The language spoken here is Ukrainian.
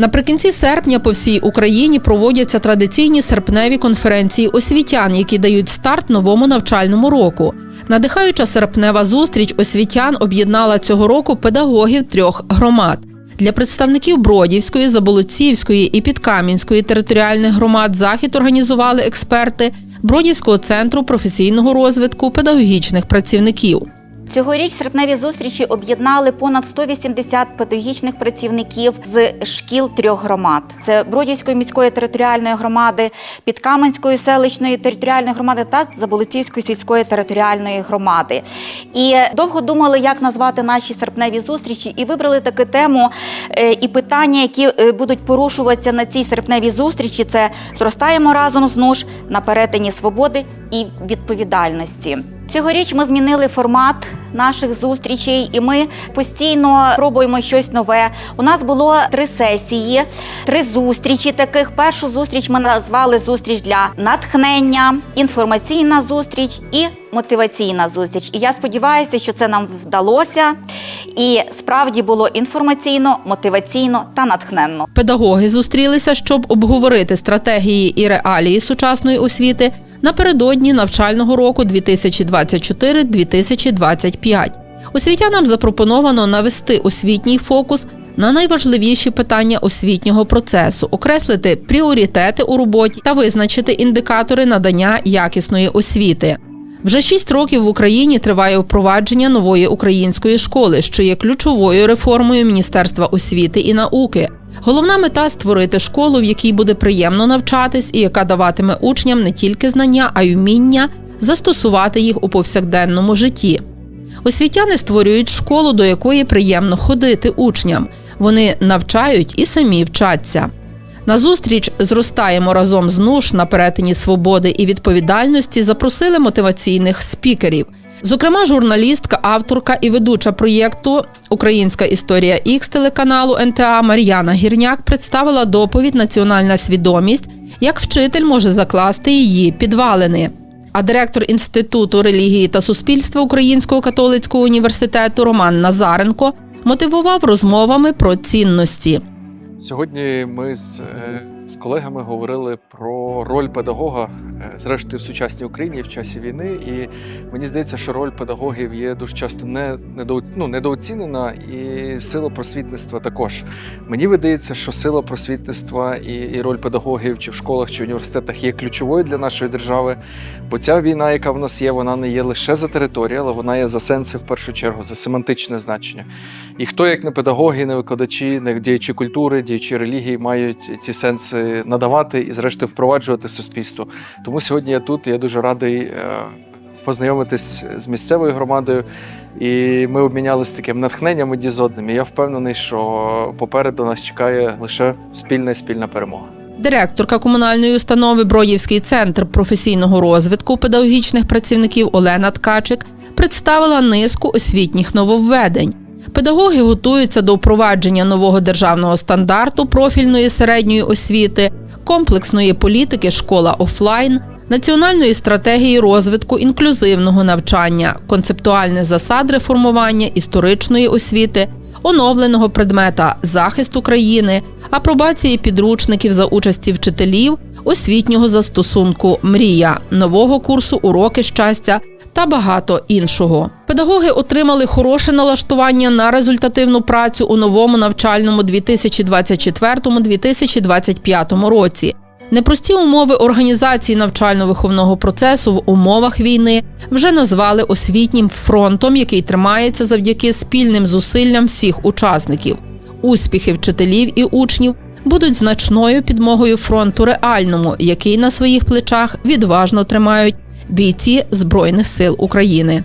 Наприкінці серпня по всій Україні проводяться традиційні серпневі конференції освітян, які дають старт новому навчальному року. Надихаюча серпнева зустріч освітян об'єднала цього року педагогів трьох громад. Для представників Бродівської, Заболоцівської і Підкам'янської територіальних громад захід організували експерти Бродівського центру професійного розвитку педагогічних працівників. Цьогоріч серпневі зустрічі об'єднали понад 180 педагогічних працівників з шкіл трьох громад: це Бродівської міської територіальної громади, Підкаменської селищної територіальної громади та Заболотівської сільської територіальної громади. І довго думали, як назвати наші серпневі зустрічі, і вибрали таку тему е, і питання, які е, будуть порушуватися на цій серпневій зустрічі. Це зростаємо разом з нуж на перетині свободи і відповідальності. Цьогоріч ми змінили формат наших зустрічей, і ми постійно пробуємо щось нове. У нас було три сесії, три зустрічі. Таких першу зустріч ми назвали зустріч для натхнення, інформаційна зустріч і мотиваційна зустріч. І я сподіваюся, що це нам вдалося. І справді було інформаційно, мотиваційно та натхненно. Педагоги зустрілися, щоб обговорити стратегії і реалії сучасної освіти напередодні навчального року 2024-2025. Освітянам запропоновано навести освітній фокус на найважливіші питання освітнього процесу, окреслити пріоритети у роботі та визначити індикатори надання якісної освіти. Вже шість років в Україні триває впровадження нової української школи, що є ключовою реформою Міністерства освіти і науки. Головна мета створити школу, в якій буде приємно навчатись, і яка даватиме учням не тільки знання, а й вміння застосувати їх у повсякденному житті. Освітяни створюють школу, до якої приємно ходити учням. Вони навчають і самі вчаться. На зустріч зростаємо разом з нуж на перетині свободи і відповідальності запросили мотиваційних спікерів. Зокрема, журналістка, авторка і ведуча проєкту Українська історія Ікс телеканалу НТА Мар'яна Гірняк представила доповідь Національна свідомість, як вчитель може закласти її підвалини. А директор Інституту релігії та суспільства Українського католицького університету Роман Назаренко мотивував розмовами про цінності. Сьогодні ми з, е, з колегами говорили про роль педагога, е, зрештою, в сучасній Україні в часі війни. І мені здається, що роль педагогів є дуже часто не, ну, недооцінена, і сила просвітництва також. Мені видається, що сила просвітництва і, і роль педагогів чи в школах, чи в університетах є ключовою для нашої держави. Бо ця війна, яка в нас є, вона не є лише за територію, але вона є за сенси в першу чергу, за семантичне значення. І хто, як не педагоги, не викладачі, не діячі культури, діячі релігії, мають ці сенси надавати і, зрештою, впроваджувати в суспільство. Тому сьогодні я тут. і Я дуже радий е, познайомитись з місцевою громадою. І ми обмінялися таким натхненням одні з одним. І я впевнений, що попереду нас чекає лише спільна спільна перемога. Директорка комунальної установи Бродівський центр професійного розвитку педагогічних працівників Олена Ткачик представила низку освітніх нововведень. Педагоги готуються до впровадження нового державного стандарту профільної середньої освіти, комплексної політики школа офлайн, національної стратегії розвитку інклюзивного навчання, концептуальних засад реформування історичної освіти, оновленого предмета захист України, апробації підручників за участі вчителів, освітнього застосунку Мрія, нового курсу Уроки щастя та багато іншого. Педагоги отримали хороше налаштування на результативну працю у новому навчальному 2024-2025 році. Непрості умови організації навчально-виховного процесу в умовах війни вже назвали освітнім фронтом, який тримається завдяки спільним зусиллям всіх учасників. Успіхи вчителів і учнів будуть значною підмогою фронту реальному, який на своїх плечах відважно тримають бійці Збройних сил України.